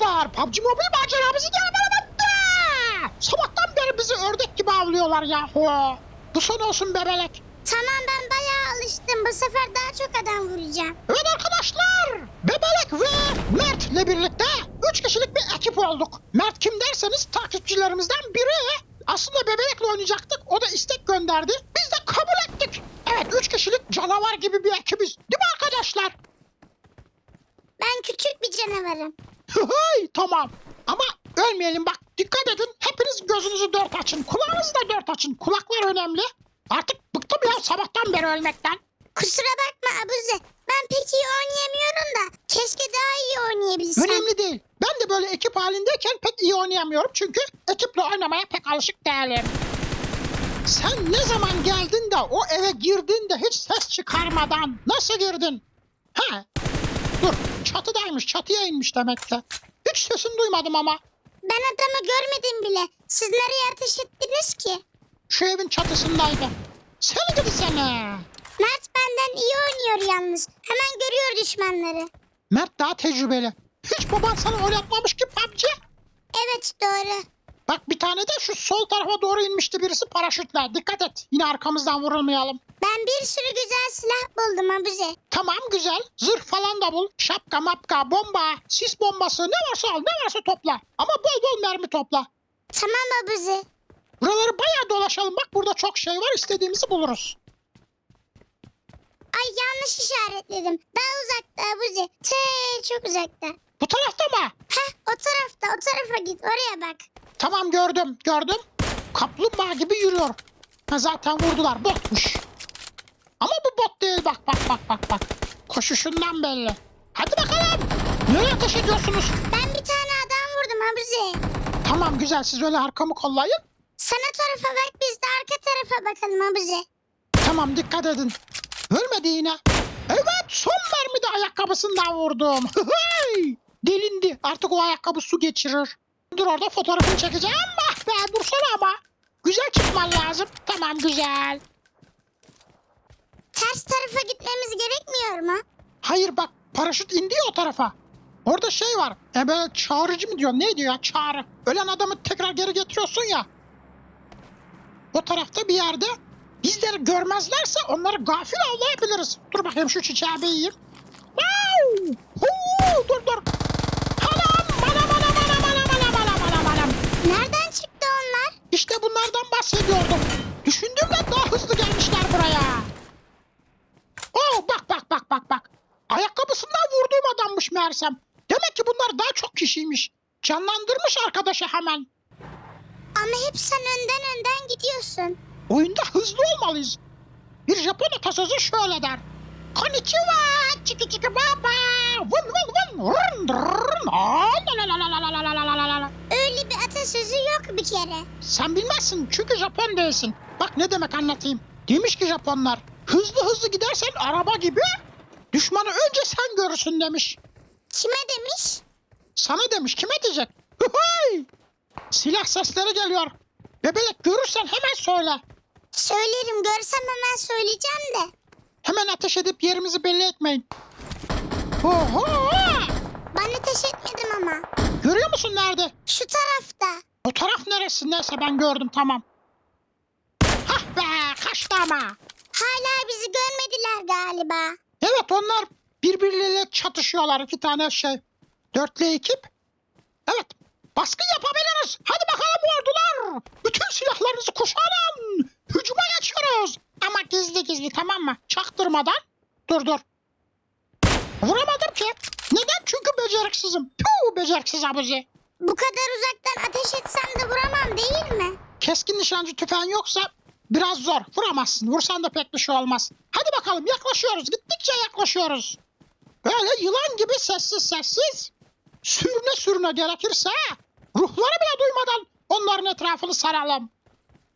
arkadaşlar PUBG Mobile maceramızı devam etti. Sabahtan beri bizi ördek gibi avlıyorlar yahu. Bu son olsun bebelek. Tamam ben bayağı alıştım. Bu sefer daha çok adam vuracağım. Evet arkadaşlar Bebelek ve Mert'le birlikte 3 kişilik bir ekip olduk. Mert kim derseniz takipçilerimizden biri. Aslında Bebelek'le oynayacaktık o da istek gönderdi. Biz de kabul ettik. Evet 3 kişilik canavar gibi bir ekibiz. Değil mi arkadaşlar? Ben küçük bir canavarım. Hıhıy tamam. Ama ölmeyelim bak dikkat edin. Hepiniz gözünüzü dört açın. Kulağınızı da dört açın. Kulaklar önemli. Artık bıktım ya sabahtan beri ölmekten. Kusura bakma Abuzi. Ben pek iyi oynayamıyorum da. Keşke daha iyi oynayabilsem. Önemli değil. Ben de böyle ekip halindeyken pek iyi oynayamıyorum. Çünkü ekiple oynamaya pek alışık değilim. Sen ne zaman geldin de o eve girdin de hiç ses çıkarmadan nasıl girdin? Ha? Dur çatıdaymış çatıya inmiş demek ki. Hiç sesini duymadım ama. Ben adamı görmedim bile. Siz nereye ateş ettiniz ki? Şu evin çatısındaydı. Seni gidi seni. Mert benden iyi oynuyor yalnız. Hemen görüyor düşmanları. Mert daha tecrübeli. Hiç baban sana oynatmamış ki PUBG. Evet doğru. Bak bir tane de şu sol tarafa doğru inmişti birisi paraşütle. Dikkat et. Yine arkamızdan vurulmayalım. Ben bir sürü güzel silah buldum Abuzi. Tamam güzel. Zırh falan da bul. Şapka mapka bomba. Sis bombası ne varsa al ne varsa topla. Ama bol bol mermi topla. Tamam Abuzi. Buraları bayağı dolaşalım. Bak burada çok şey var. istediğimizi buluruz. Ay yanlış işaretledim. Daha uzakta Abuzi. Tee çok uzakta. Bu tarafta mı? Heh o tarafta o tarafa git oraya bak. Tamam gördüm gördüm. Kaplumbağa gibi yürüyor. Ha, zaten vurdular botmuş. Ama bu bot değil bak bak bak bak bak. Koşuşundan belli. Hadi bakalım. Nereye ateş ediyorsunuz? Ben bir tane adam vurdum Abuzi. Tamam güzel siz öyle arkamı kollayın. Sen o tarafa bak biz de arka tarafa bakalım Abuzi. Tamam dikkat edin. Ölmedi yine. Evet son mermi de ayakkabısından vurdum. Delindi. Artık o ayakkabı su geçirir. Dur orada fotoğrafını çekeceğim. Ah be dursana ama. Güzel çıkman lazım. Tamam güzel. Ters tarafa gitmemiz gerekmiyor mu? Hayır bak paraşüt indi ya o tarafa. Orada şey var. E böyle çağrıcı mı diyor? Ne diyor ya? Çağrı. Ölen adamı tekrar geri getiriyorsun ya. O tarafta bir yerde bizleri görmezlerse onları gafil avlayabiliriz. Dur bakayım şu çiçeği bir yiyeyim. Wow! Huu! Dur dur. İşte bunlardan bahsediyordum. Düşündüğümden daha hızlı gelmişler buraya. Oo bak bak bak bak bak. Ayakkabısından vurduğum adammış meğersem. Demek ki bunlar daha çok kişiymiş. Canlandırmış arkadaşı hemen. Ama hep sen önden önden gidiyorsun. Oyunda hızlı olmalıyız. Bir Japon atasözü şöyle der. Konnichiwa, çiki çiki baba, vın vın vın, rın rın, aa, Atasözü yok bir kere. Sen bilmezsin çünkü Japon değilsin. Bak ne demek anlatayım. Demiş ki Japonlar hızlı hızlı gidersen araba gibi düşmanı önce sen görürsün demiş. Kime demiş? Sana demiş kime diyecek? Hıhıy! Silah sesleri geliyor. Bebelek görürsen hemen söyle. Söylerim görsem hemen söyleyeceğim de. Hemen ateş edip yerimizi belli etmeyin. Oho! Ben ateş etmedim ama. Görüyor musun nerede? Şu tarafta. O taraf neresi? Neyse ben gördüm tamam. Hah be kaçtı ama. Hala bizi görmediler galiba. Evet onlar birbirleriyle çatışıyorlar iki tane şey. Dörtlü ekip. Evet baskın yapabiliriz. Hadi bakalım ordular. Bütün silahlarınızı kuşanın. Hücuma geçiyoruz. Ama gizli gizli tamam mı? Çaktırmadan. Dur dur. Vuramadım ki. Neden? Çünkü beceriksizim. Puh beceriksiz abuzi. Bu kadar uzaktan ateş etsem de vuramam değil mi? Keskin nişancı tüfeğin yoksa biraz zor. Vuramazsın. Vursan da pek bir şey olmaz. Hadi bakalım yaklaşıyoruz. Gittikçe yaklaşıyoruz. Böyle yılan gibi sessiz sessiz. Sürüne sürüne gerekirse ruhları bile duymadan onların etrafını saralım.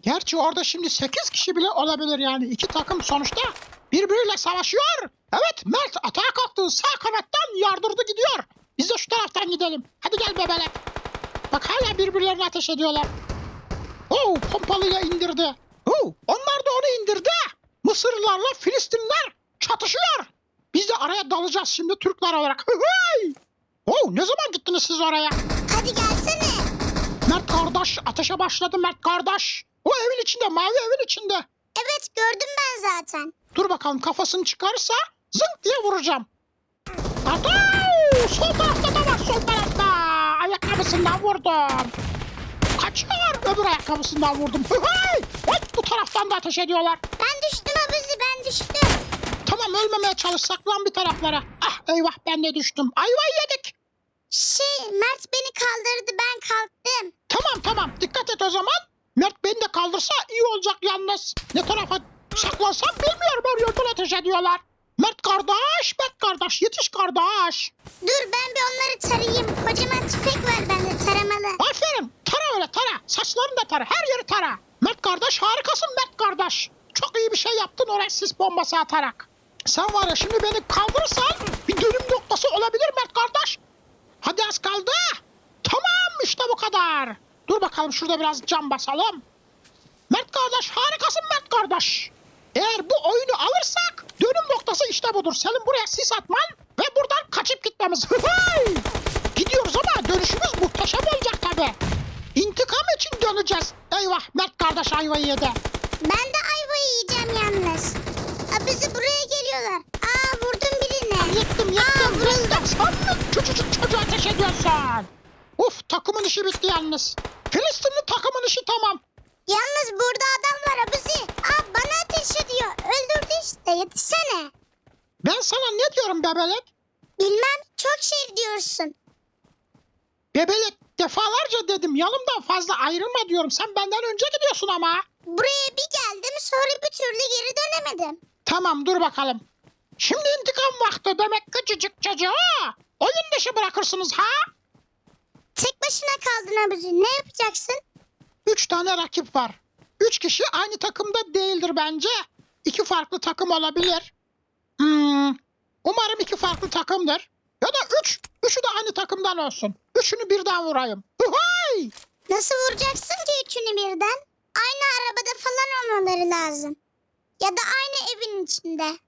Gerçi orada şimdi 8 kişi bile olabilir yani. iki takım sonuçta birbiriyle savaşıyor. Evet Mert atağa kalktı. Sağ kanattan yardırdı gidiyor. Biz de şu taraftan gidelim. Hadi gel bebelek. Bak hala birbirlerine ateş ediyorlar. Oo pompalıyla indirdi. Oo, onlar da onu indirdi. Mısırlılarla Filistinler çatışıyor. Biz de araya dalacağız şimdi Türkler olarak. Hıhıy! Oh ne zaman gittiniz siz oraya? Hadi gelsene. Mert kardeş ateşe başladı Mert kardeş. O evin içinde mavi evin içinde. Evet gördüm ben zaten. Dur bakalım kafasını çıkarsa zınk diye vuracağım. Ata! Sol tarafta da var sol tarafta. Ayakkabısından vurdum. Kaçıyor. Öbür ayakkabısından vurdum. Oy, bu taraftan da ateş ediyorlar. Ben düştüm abuzi ben düştüm. Tamam ölmemeye çalış saklan bir taraflara. Ah eyvah ben de düştüm. Ayvayı yedik. Şey Mert beni kaldırdı ben kalktım. Tamam tamam dikkat et o zaman. Mert beni de kaldırsa iyi olacak yalnız. Ne tarafa saklansam bilmiyorum her yerden ateş ediyorlar. Mert kardeş, Mert kardeş, yetiş kardeş. Dur ben bir onları tarayayım. Kocaman tüfek var bende taramalı. Aferin, tara öyle tara. Saçlarını da tara, her yeri tara. Mert kardeş harikasın Mert kardeş. Çok iyi bir şey yaptın oraya sis bombası atarak. Sen var ya şimdi beni kaldırırsan bir dönüm noktası olabilir Mert kardeş. Hadi az kaldı. Tamam işte bu kadar. Dur bakalım şurada biraz cam basalım. Mert kardeş harikasın Mert kardeş. Eğer bu oyunu alırsak budur. Senin buraya sis atman ve buradan kaçıp gitmemiz. Gidiyoruz ama dönüşümüz muhteşem olacak tabi. İntikam için döneceğiz. Eyvah Mert kardeş ayvayı yedi. Ben de ayvayı yiyeceğim yalnız. Abuzi buraya geliyorlar. Aa vurdum birini. Yettim Aa, yettim. vuruldum. Yettim. Sandık küçücük çocuğa ateş ediyorsun. Uf takımın işi bitti yalnız. Filistinli takımın işi tamam. Yalnız burada adam var Abuzi. Aa bana ateş ediyor. Öldürdü işte yetişsene. Ben sana ne diyorum bebelek? Bilmem çok şey diyorsun. Bebelek defalarca dedim yanımdan fazla ayrılma diyorum. Sen benden önce gidiyorsun ama. Buraya bir geldim sonra bir türlü geri dönemedim. Tamam dur bakalım. Şimdi intikam vakti demek küçücük çocuğu. Oyun dışı bırakırsınız ha? Tek başına kaldın Abuzi. Ne yapacaksın? Üç tane rakip var. Üç kişi aynı takımda değildir bence. İki farklı takım olabilir. Hmm, umarım iki farklı takımdır. Ya da üç. Üçü de aynı takımdan olsun. Üçünü birden vurayım. Huhay! Nasıl vuracaksın ki üçünü birden? Aynı arabada falan olmaları lazım. Ya da aynı evin içinde.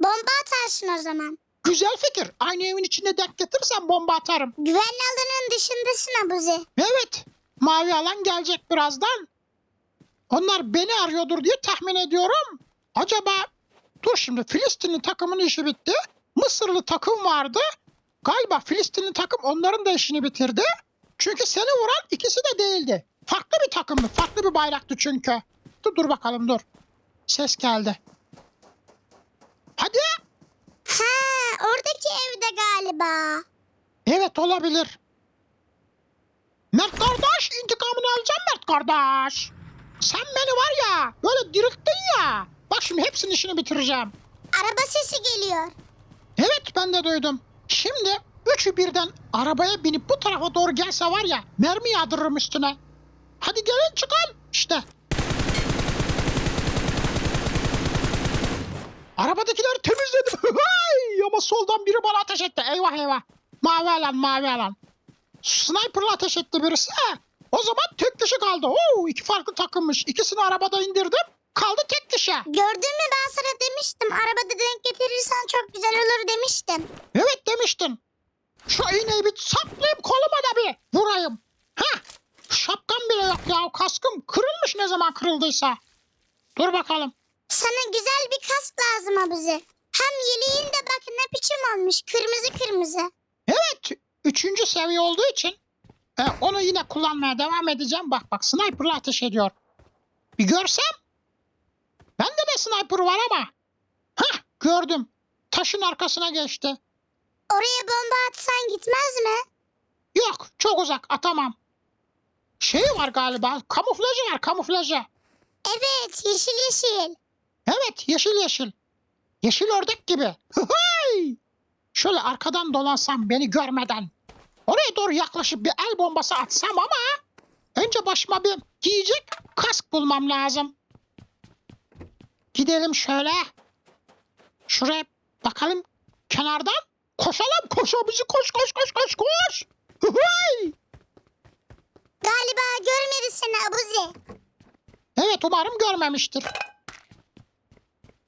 Bomba atarsın o zaman. Güzel fikir. Aynı evin içinde denk getirsem bomba atarım. Güvenli alanın dışındasın Abuzi. Evet. Mavi alan gelecek birazdan. Onlar beni arıyordur diye tahmin ediyorum. Acaba dur şimdi Filistinli takımın işi bitti. Mısırlı takım vardı. Galiba Filistinli takım onların da işini bitirdi. Çünkü seni vuran ikisi de değildi. Farklı bir takımdı. Farklı bir bayraktı çünkü. Dur, dur bakalım dur. Ses geldi. Hadi. Ha, oradaki evde galiba. Evet olabilir. Mert kardeş intikamını alacağım Mert kardeş. Sen beni var ya böyle dirilttin ya. Bak şimdi hepsinin işini bitireceğim. Araba sesi geliyor. Evet ben de duydum. Şimdi üçü birden arabaya binip bu tarafa doğru gelse var ya mermi yağdırırım üstüne. Hadi gelin çıkalım. İşte. Arabadakileri temizledim. Ama soldan biri bana ateş etti. Eyvah eyvah. Mavi alan mavi alan. Sniper'la ateş etti birisi. O zaman tek kişi kaldı. Oo, iki farklı takımmış. İkisini arabada indirdim. Kaldı tek kişi. Gördün mü ben sana demiştim. Arabada denk getirirsen çok güzel olur demiştim. Evet demiştin. Şu iğneyi bir saplayayım koluma da bir vurayım. Ha? Şapkam bile yok ya. Kaskım kırılmış ne zaman kırıldıysa. Dur bakalım. Sana güzel bir kask lazım Abuzi. Hem yeleğin de bak ne biçim olmuş. Kırmızı kırmızı. Evet. Üçüncü seviye olduğu için e, onu yine kullanmaya devam edeceğim. Bak bak sniper'la ateş ediyor. Bir görsem. Bende de sniper var ama. Hah gördüm. Taşın arkasına geçti. Oraya bomba atsan gitmez mi? Yok çok uzak atamam. Şey var galiba kamuflajı var kamuflajı. Evet yeşil yeşil. Evet yeşil yeşil. Yeşil ördek gibi. Hıhıy! Şöyle arkadan dolansam beni görmeden. Oraya doğru yaklaşıp bir el bombası atsam ama önce başıma bir giyecek kask bulmam lazım. Gidelim şöyle. Şuraya bakalım kenardan. Koşalım koş bizi koş koş koş koş koş. Hıhıy! Galiba görmedi seni Abuzi. Evet umarım görmemiştir.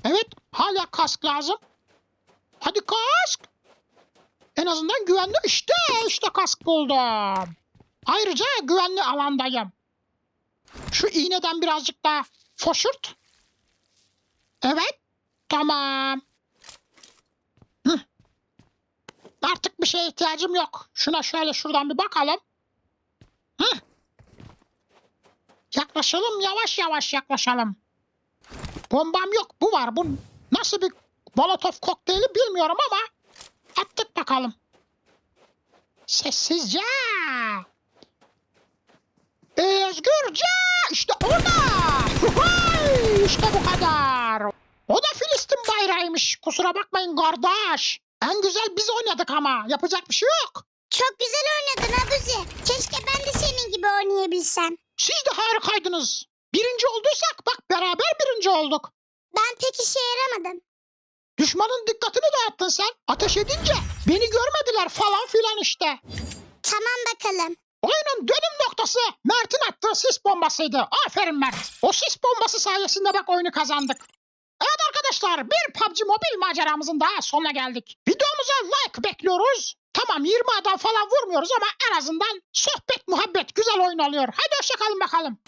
Evet hala kask lazım. Hadi kask. En azından güvenli işte işte kask buldum. Ayrıca güvenli alandayım. Şu iğneden birazcık daha foşurt. Evet. Tamam. Hı. Artık bir şeye ihtiyacım yok. Şuna şöyle şuradan bir bakalım. Hı. Yaklaşalım yavaş yavaş yaklaşalım. Bombam yok. Bu var. Bu nasıl bir Molotov kokteyli bilmiyorum ama attık bakalım. Sessizce. Özgürce. İşte. Huhay! İşte bu kadar. O da Filistin bayrağıymış. Kusura bakmayın kardeş. En güzel biz oynadık ama. Yapacak bir şey yok. Çok güzel oynadın Abuzi. Keşke ben de senin gibi oynayabilsem. Siz de harikaydınız. Birinci olduysak bak beraber birinci olduk. Ben pek işe yaramadım. Düşmanın dikkatini dağıttın sen. Ateş edince beni görmediler falan filan işte. Tamam bakalım. Oyunun dönüm noktası Mert'in attığı sis bombasıydı. Aferin Mert. O sis bombası sayesinde bak oyunu kazandık. Evet arkadaşlar bir PUBG Mobile maceramızın daha sonuna geldik. Videomuza like bekliyoruz. Tamam 20 adam falan vurmuyoruz ama en azından sohbet muhabbet güzel oyun oluyor. Hadi hoşçakalın bakalım.